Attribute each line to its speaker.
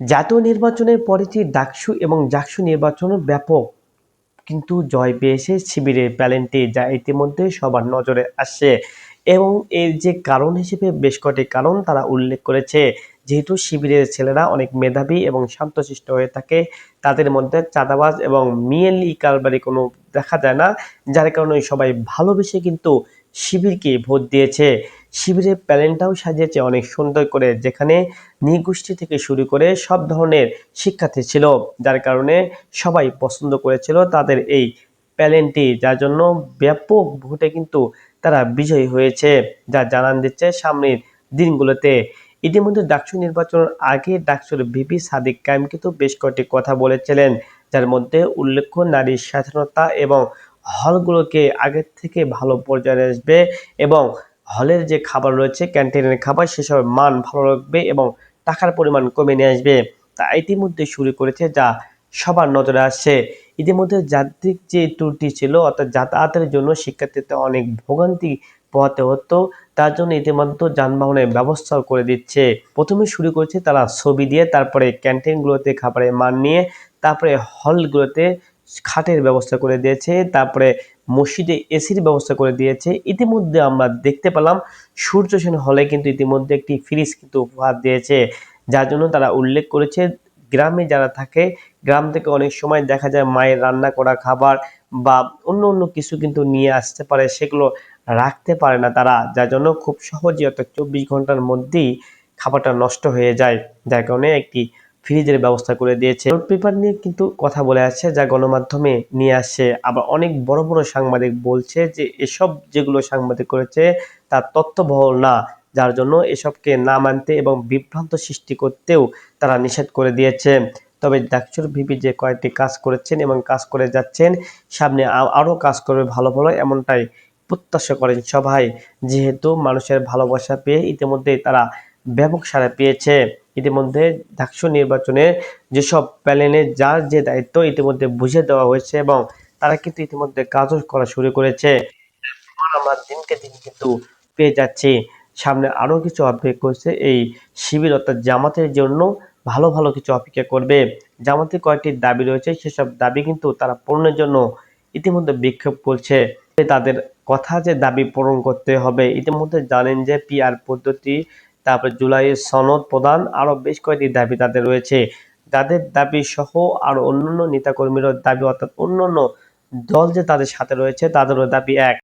Speaker 1: জাতীয় নির্বাচনের পরেটি ডাকসু এবং জাকসু নির্বাচন ব্যাপক। কিন্তু জয় পেয়েছে শিবিরের প্যালেন্টে, যা ইতিমধ্যে সবার নজরে আসছে। এবং এর যে কারণ হিসেবে বেশ কয়েকটি কারণ তারা উল্লেখ করেছে। যেহেতু শিবিরের ছেলেরা অনেক মেধাবী এবং শান্তশিষ্ট হয়ে থাকে, তাদের মধ্যে চাঁদাবাজ এবং মিয়েলি কারবারি কোনো দেখা যায় না, যার কারণে সবাই ভালোবেসে কিন্তু শিবিরকে ভোট দিয়েছে। শিবিরের প্যালেনটাও সাজিয়েছে অনেক সুন্দর করে, যেখানে নৃগোষ্ঠী থেকে শুরু করে সব ধরনের শিক্ষার্থী ছিল, যার কারণে সবাই পছন্দ করেছিল তাদের এই প্যালেন্টটি যার জন্য ব্যাপক ভোটে কিন্তু তারা বিজয়ী হয়েছে, যা জানান দিচ্ছে সামনের দিনগুলোতে। ইতিমধ্যে ডাকসু নির্বাচনের আগে ডাকসুর ভিপি সাদিক কায়েম কিন্তু বেশ কয়েকটি কথা বলেছিলেন, যার মধ্যে উল্লেখ্য নারীর স্বাধীনতা এবং হলগুলোকে আগের থেকে ভালো পর্যায়ে আসবে এবং হলের যে খাবার রয়েছে, ক্যান্টিনের খাবার, সেসবের মান ভালো রাখবে এবং টাকার পরিমাণ কমে নিয়ে আসবে। তা ইতিমধ্যে শুরু করেছে যা সবার নজরে আসছে। ইতিমধ্যে যাত্রিক যে ত্রুটি ছিল, অর্থাৎ যাতায়াতের জন্য শিক্ষার্থীদের অনেক ভোগান্তি পোহাতে হতো, তার জন্য ইতিমধ্যে যানবাহনের ব্যবস্থাও করে দিচ্ছে। প্রথমে শুরু করেছে তারা ছবি দিয়ে, তারপরে ক্যান্টিনগুলোতে খাবারের মান নিয়ে, তারপরে হলগুলোতে খাটের ব্যবস্থা করে দিয়েছে, তারপরে মসজিদে এসির ব্যবস্থা করে দিয়েছে। ইতিমধ্যে আমরা দেখতে পেলাম, সূর্য সেন হলে কিন্তু ইতিমধ্যে একটি ফ্রিজ কিন্তু উপহার দিয়েছে। যার জন্য তারা উল্লেখ করেছে, গ্রামে যারা থাকে, গ্রাম থেকে অনেক সময় দেখা যায় মায়ের রান্না করা খাবার বা অন্য অন্য কিছু কিন্তু নিয়ে আসতে পারে, সেগুলো রাখতে পারে না তারা। যার জন্য খুব সহজেই অর্থাৎ চব্বিশ ঘণ্টার মধ্যেই খাবারটা নষ্ট হয়ে যায়। যার কারণে একটি ফ্রিজের ব্যবস্থা করে দিয়েছে। পেপার নিয়ে কিন্তু কথা বলে আসছে, যা গণমাধ্যমে নিয়ে আসছে। আবার অনেক বড় বড় সাংবাদিক বলছে যে, এসব যেগুলো সাংবাদিক করেছে, তা তথ্যবহল না। যার জন্য এসবকে না মানতে এবং বিভ্রান্ত সৃষ্টি করতেও তারা নিষেধ করে দিয়েছে। তবে ডাকচুর ভিপি যে কয়েকটি কাজ করেছেন এবং কাজ করে যাচ্ছেন, সামনে আরও কাজ করবে ভালো ভালো এমনটাই প্রত্যাশা করেন সবাই। যেহেতু মানুষের ভালোবাসা পেয়ে ইতিমধ্যেই তারা ব্যাপক সাড়া পেয়েছে। ইতিমধ্যে ডাকসু নির্বাচনে যেসব প্যানেলে যার যে দায়িত্ব ইতিমধ্যে বুঝে দেওয়া হয়েছে এবং তারা কিন্তু ইতিমধ্যে কাজও করা শুরু করেছে। আমরা দিনকে দিন কিন্তু পেয়ে যাচ্ছি। সামনে আরও কিছু অপেক্ষা করছে এই শিবির অর্থাৎ জামাতের জন্য ভালো ভালো কিছু অপেক্ষা করবে। জামাতের কয়েকটি দাবি রয়েছে, সেসব দাবি কিন্তু তারা পূরণের জন্য ইতিমধ্যে বিক্ষোভ করছে। তাদের কথা যে দাবি পূরণ করতে হবে, ইতিমধ্যে জানেন যে পিআর পদ্ধতি তারপরে জুলাইয়ের সনদ প্রদান আরও বেশ কয়েকটি দাবি তাদের রয়েছে। যাদের দাবি সহ আরও অন্যান্য নেতাকর্মীর দাবি অর্থাৎ অন্যান্য দল যে তাদের সাথে রয়েছে, তাদেরও দাবি এক।